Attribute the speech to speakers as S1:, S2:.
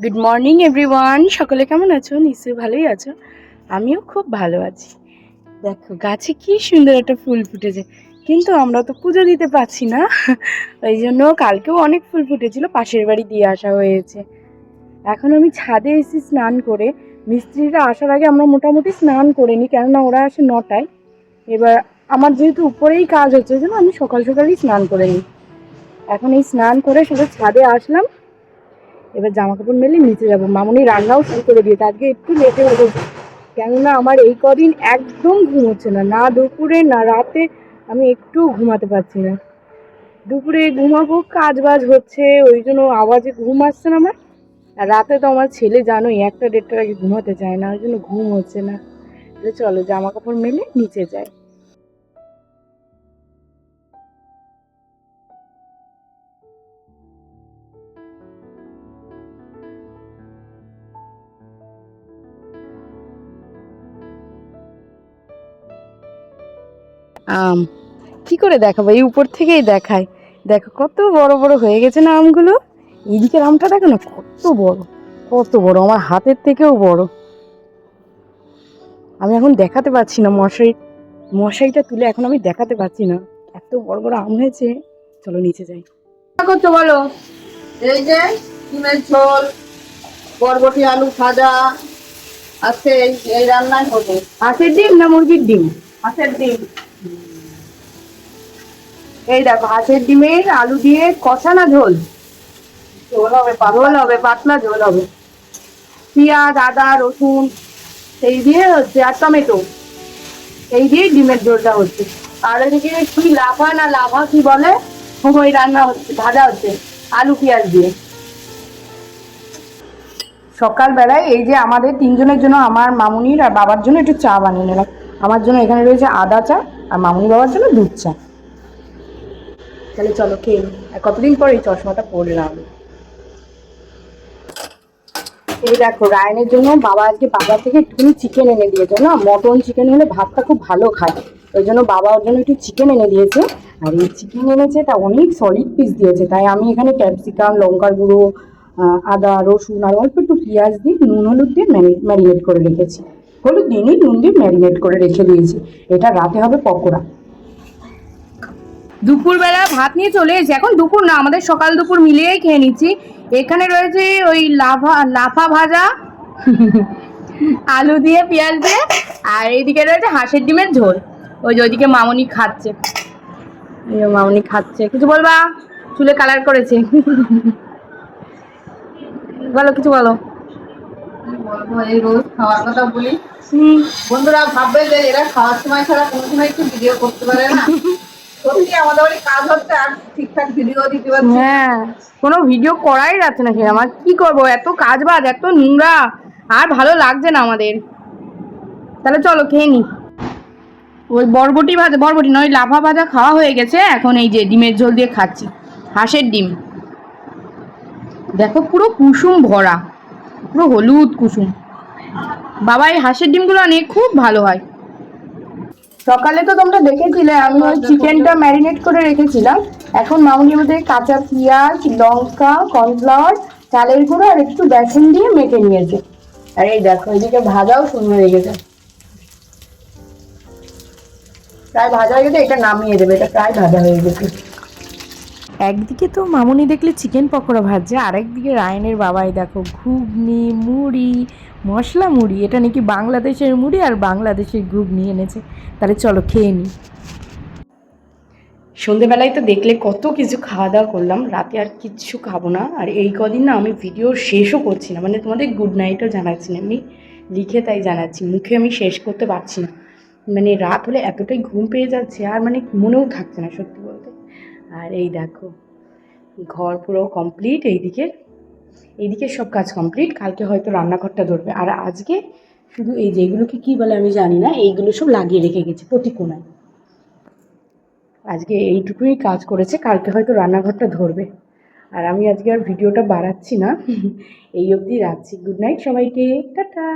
S1: Good morning everyone সকলে কেমন আছো? নিশ্চয়ই ভালোই আছো। আমিও খুব ভালো আছি। দেখো, গাছে কি সুন্দর একটা ফুল ফুটেছে। কিন্তু আমরা তো পুজো দিতে পারছি না। ওই জন্য কালকেও অনেক ফুল ফুটেছিল, পাশের বাড়ি দিয়ে আসা হয়েছে। এখন আমি ছাদে এসেছি স্নান করে, মিস্ত্রিরা আসার আগে আমরা মোটামুটি স্নান করে নিই, কেননা ওরা আসে নটায়। এবার আমার যেহেতু উপরেই কাজ হচ্ছে জন্য আমি সকাল সকালই স্নান করে নিই। এখন এই স্নান করে শুধু ছাদে আসলাম এবার জামা কাপড় মেলে নিচে যাব। মামুনি রান্নাও শুরু করে দিয়েছে। আজকে একটু লেটে উঠেছে কেননা আমার এই কদিন একদম ঘুম হচ্ছে না। না দুপুরে, না রাতে আমি একটু ঘুমাতে পারছি না। দুপুরে ঘুমাবো কাজ বাজ হচ্ছে, ওই জন্য আওয়াজে ঘুম আসছে না আমার। আর রাতে তো আমার ছেলে জানোই, একটা দেড়টার আগে ঘুমাতে চায় না, ওই জন্য ঘুম হচ্ছে না। চলো জামা কাপড় মেলে নিচে যাই। আম কি করে দেখাবো? এই উপর থেকেই দেখায়। দেখো কত বড় বড় হয়ে গেছে না আমগুলো? এদিকের আমটা দেখো না কত বড় কত বড় আমার হাতের থেকেও বড়। আমি এখন দেখাতে পারছি না মশাই। মশাইটা তুলে এখন আমি দেখাতে পারছি না। এত বড় বড় আম হয়েছে। চলো নিচে যাই।
S2: করছ বলো? এই যে ডিমের ঝোল বরবটি আলু ভাজা আছে এই- রান্নাই হবে।
S1: হাঁসের ডিম না মুরগির ডিম?
S2: মাছের ডিম।
S1: এই দেখো হাঁসের ডিমের আলু দিয়ে কষা না ঝোল?
S2: ঝোল হবে পাতলা।
S1: ঝোল হবে পাতলা ঝোল হবে। পেঁয়াজ আদা রসুন এই দিয়ে হচ্ছে আর টমেটো। এই দিয়ে ডিমের ঝোলটা হচ্ছে। আর এদিকে কি লাফা না লাফা কি বলে? ওই রান্না হচ্ছে ভাজা হচ্ছে আলু পেঁয়াজ দিয়ে। সকালবেলায় এই যে আমাদের তিনজনের জন্য আমার মামুনির আর বাবার জন্য একটু চা বানিয়ে নিলাম। আমার জন্য এখানে রয়েছে আদা চা আর মামুনি বাবার জন্য দুধ চা। তাহলে চলো খেয়ে আর কতদিন পর এই চশমাটা পরলাম? এই দেখো রায়নের জন্য বাবা আজকে বাজার থেকে একটুখানি চিকেন এনে দিয়েছে না? মটন চিকেন হলে ভাতটা খুব ভালো খায়। ওই জন্য বাবা ওর জন্য একটু চিকেন এনে দিয়েছে। আর এই চিকেন এনেছে তা অনেক সলিড পিস দিয়েছে। তাই আমি এখানে ক্যাপসিকাম লঙ্কার গুঁড়ো আদা রসুন আর অল্প একটু পেঁয়াজ দিয়ে নুন হলুদ দিয়ে ম্যারিনেট করে রেখেছি। হলুদ নি, নুন দিয়ে ম্যারিনেট করে রেখে দিয়েছি। এটা রাতে হবে পকোড়া। দুপুরবেলা ভাত নিয়ে চলে এসেছি। এখন দুপুর না, আমাদের সকাল দুপুর মিলিয়েই খেয়ে নিচ্ছি। এখানে রয়েছে ওই লাভা, লাফা ভাজা, আলু দিয়ে, পেঁয়াজ দিয়ে, আর এইদিকে রয়েছে হাঁসের ডিমের ঝোল। ওই যে ওইদিকে মামনি খাচ্ছে। মামনি খাচ্ছে। কিছু বলবা? চুলে কালার করেছে। বলো, কিছু বলো।
S2: খাওয়ার কথা বলি বন্ধুরা, ভাববে যে এরা খাওয়ার সময় ছাড়া কোনো সময় একটু ভিডিও করতে পারে না। আমাদের কাজ হচ্ছে আর ঠিকঠাক
S1: হ্যাঁ কোনো ভিডিও করাই যাচ্ছে না সে, আমার কি করব? এত কাজ বাজ, এত নোংরা, আর ভালো লাগছে না আমাদের। তাহলে চলো, খেয়ে নি। ওই বরবটি ভাজা, বরবটি নয়, লাফা ভাজা খাওয়া হয়ে গেছে। এখন এই যে ডিমের ঝোল দিয়ে খাচ্ছি, হাঁসের ডিম। দেখো পুরো কুসুম ভরা, পুরো হলুদ কুসুম। বাবা, এই হাঁসের ডিমগুলো অনেক খুব ভালো হয়। সকালে তো তোমরা দেখেছিলে আমি ওই চিকেনটা ম্যারিনেট করে রেখেছিলাম। এখন মামুনির মধ্যে কাঁচা পেঁয়াজ লঙ্কা কর্নফ্লাওয়ার চালের গুঁড়ো আর একটু বেসন দিয়ে মেখে নিয়েছে। আর এই দেখো এদিকে ভাজাও শুরু হয়ে গেছে প্রায় ভাজা হয়ে গেছে এটা নামিয়ে দেবে এটা প্রায় ভাজা হয়ে গেছে। একদিকে তো মামুনি দেখলে চিকেন পকোড়া ভাজছে আরেকদিকে রায়নের বাবাই দেখো ঘুগনি মুড়ি মশলা মুড়ি, এটা নাকি বাংলাদেশের মুড়ি আর বাংলাদেশের গ্রুপ নিয়ে এনেছে। তাহলে চলো খেয়ে নিই সন্ধেবেলায় তো দেখলে কত কিছু খাওয়া দাওয়া করলাম, রাতে আর কিচ্ছু খাব না। আর এই কদিন না আমি ভিডিও শেষও করছি না মানে তোমাদের গুড নাইটও জানাচ্ছি না, আমি লিখে তাই জানাচ্ছি, মুখে আমি শেষ করতে পারছি না। মানে রাত হলে এতটাই ঘুম পেয়ে যাচ্ছে, আর মানে মনেও থাকছে না সত্যি বলতে। আর এই দেখো, ঘর পুরো কমপ্লিট এইদিকে এইদিকে সব কাজ কমপ্লিট কালকে হয়তো রান্নাঘরটা ধরবে। আর আজকে শুধু এই যেগুলোকে কী বলে আমি জানি না এইগুলো সব লাগিয়ে রেখে গেছি প্রতি কোনায়। আজকে এইটুকুই কাজ করেছে কালকে হয়তো রান্নাঘরটা ধরবে। আর আমি আজকে আর ভিডিওটা বাড়াচ্ছি না। এই অবধি রাখছি। গুড নাইট সবাইকে। টাটা।